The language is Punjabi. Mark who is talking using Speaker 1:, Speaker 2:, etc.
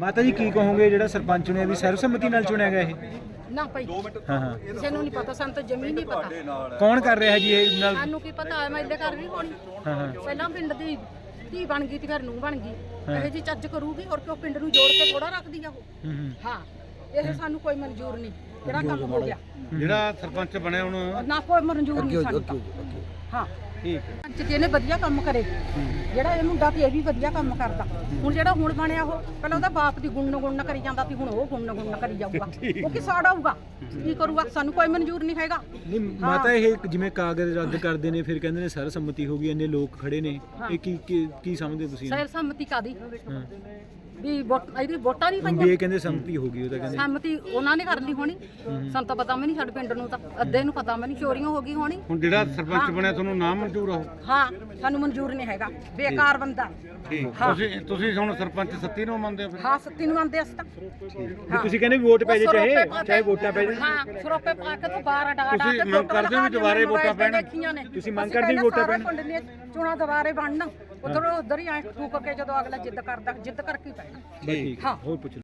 Speaker 1: ਮਾਤਾ ਜੀ ਕੀ ਕਹੋਗੇ ਜਿਹੜਾ ਸਰਪੰਚ ਚੁਣਿਆ ਵੀ ਸਰਬਸੰਮਤੀ ਨਾਲ ਚੁਣਿਆ ਗਿਆ ਇਹ?
Speaker 2: ਨਾ ਭਾਈ
Speaker 1: ਹਾਂ ਹਾਂ।
Speaker 2: ਕਿਸੇ ਨੂੰ ਨਹੀਂ ਪਤਾ ਸਾਨੂੰ ਤਾਂ ਜ਼ਮੀਨ ਨਹੀਂ ਪਤਾ।
Speaker 1: ਕੌਣ ਕਰ ਰਿਹਾ ਜੀ ਇਹ ਨਾਲ?
Speaker 2: ਸਾਨੂੰ ਕੀ ਪਤਾ ਮੈਂ ਇਹਦੇ ਘਰ ਨਹੀਂ। ਹੋਣੀ
Speaker 1: ਹਾਂ ਹਾਂ।
Speaker 2: ਪਹਿਲਾਂ ਪਿੰਡ ਦੀ ਧੀ ਬਣ ਗਈ ਤੇ ਫਿਰ ਨੂੰ ਬਣ ਗਈ। ਇਹ ਜੀ ਚੱਜ ਕਰੂਗੀ ਔਰ ਕਿਉਂ ਪਿੰਡ ਨੂੰ ਜੋੜ ਕੇ ਥੋੜਾ ਰੱਖਦੀ ਆ ਉਹ?
Speaker 1: ਹੂੰ
Speaker 2: ਇਹ ਸਾਨੂੰ ਕੋਈ ਮਨਜ਼ੂਰ ਨਹੀਂ। ਜਿਹੜਾ ਕੰਮ ਹੋ ਗਿਆ।
Speaker 3: ਜਿਹੜਾ ਸਰਪੰਚ ਬਣਿਆ ਹੁਣ
Speaker 2: ਨਾ ਕੋਈ ਮਨਜ਼ੂਰ ਨਹੀਂ ਸਾਨੂੰ। ਹਾਂ।
Speaker 1: ਠੀਕ ਹੈ।
Speaker 2: ਅੱਜ ਜਿਹਨੇ ਵਧੀਆ ਕੰਮ ਕਰੇ। ਜਿਹੜਾ ਇਹ ਮੁੰਡਾ ਤੇ ਇਹ ਵੀ ਵਧੀਆ ਕੰਮ ਕਰਦਾ। ਹੁਣ ਜਿਹੜਾ ਹੁਣ ਬਣਿਆ ਉਹ ਪਹਿਲਾਂ ਉਹਦਾ ਬਾਪ ਦੀ ਗੁਣ ਗੁਣ ਕਰੀ ਜਾਂਦਾ ਸੀ ਹੁਣ ਉਹ ਗੁਣ ਗੁਣ ਕਰੀ ਜਾਊਗਾ। ਉਹ ਕੀ ਸਾੜਾਊਗਾ ਕੀ ਕਰੂਗਾ? ਸਾਨੂੰ ਕੋਈ ਮਨਜ਼ੂਰ ਨਹੀਂ ਹੈਗਾ।
Speaker 1: ਨਹੀਂ ਮਾਤਾ ਇਹ ਜਿਵੇਂ ਕਾਗਜ਼ ਰੱਦ ਕਰਦੇ ਨੇ ਫਿਰ ਕਹਿੰਦੇ ਨੇ ਸਰਬਸੰਮਤੀ ਹੋ ਗਈ ਇੰਨੇ ਲੋਕ ਖੜੇ ਨੇ। ਇਹ ਕੀ ਕੀ ਕੀ ਸਮਝਦੇ ਤੁਸੀਂ
Speaker 2: ਸੈਰ ਸੰਮਤੀ ਕਾਦੀ
Speaker 1: ਹਾਂ।
Speaker 2: ਵੀ ਵੋਟ ਇਹਦੀ ਵੋਟਾਂ ਨਹੀਂ
Speaker 1: ਵੀ ਇਹ ਕਹਿੰਦੇ ਸੰਮਤੀ ਹੋ ਗਈ ਉਹ ਤਾਂ ਕਹਿੰਦੇ।
Speaker 2: ਸੰਮਤੀ ਉਹਨਾਂ ਨੇ ਕਰ ਲਈ ਹੋਣੀ। ਸਾਨੂੰ ਤਾਂ ਪਤਾ ਵੀ ਨਹੀਂ ਸਾਡੇ ਪਿੰਡ ਨੂੰ ਤਾਂ ਅੱਧੇ ਨੂੰ ਪਤਾ ਵੀ ਨਹੀਂ ਚੋਰੀਆਂ ਹੋ ਗਈ ਹੋਣੀ।
Speaker 3: ਹੁਣ ਜਿਹੜਾ ਸਰਪੰਚ ਬਣਿਆ ਤੁਹਾਨੂੰ ਨਾਮ ਮਨਜ਼ੂਰ ਆ
Speaker 2: ਹਾਂ ਸਾਨੂੰ ਮਨਜ਼ੂਰ ਨਹੀਂ ਹੈਗਾ। ਬੇਕਾਰ ਬੰਦਾ।
Speaker 3: ਠੀਕ।
Speaker 2: ਹਾਂ।
Speaker 3: ਤੁਸੀਂ ਤੁਸੀਂ ਹੁਣ ਸਰਪੰਚ ਸੱਤੀ ਨੂੰ ਮੰਨਦੇ ਹੋ ਫਿਰ?
Speaker 2: ਹਾਂ ਸੱਤੀ ਨੂੰ ਆਂਦੇ ਅਸੀਂ ਤਾਂ।
Speaker 1: ਤੁਸੀਂ ਕਹਿੰਦੇ ਵੀ ਵੋਟ ਪੈ ਜੇ ਚਾਹੇ ਚਾਹੇ ਵੋਟਾਂ ਪੈ ਜੇ
Speaker 2: ਹਾਂ ਸਰੋਪੇ ਪਾ ਕੇ ਤੋਂ ਬਾਹਰ ਡਾ ਡਾ
Speaker 3: ਤੁਸੀਂ
Speaker 2: ਕੇ
Speaker 3: ਮੰਗ ਕਰਦੇ ਹੋ ਵੀ ਦੁਬਾਰੇ ਵੋਟਾਂ ਪੈਣ?
Speaker 1: ਤੁਸੀਂ ਮੰਗ ਕਰਦੇ ਵੀ ਵੋਟਾਂ ਪੈਣ?
Speaker 2: ਚੋਣਾਂ ਦੁਬਾਰੇ ਬਣਨ। ਉਧਰ ਉਧਰ ਹੀ ਐ ਠੂਕ ਕੇ ਜਦੋਂ ਅਗਲਾ ਜਿੱਦ ਕਰਦਾ ਜਿੱਦ ਕਰਕੇ ਹੀ ਪੈਣਾ।
Speaker 1: ਬਸ ਠੀਕ। ਹੈ
Speaker 2: ਹਾਂ।
Speaker 1: ਹੋਰ ਪੁੱਛ ਲਓ।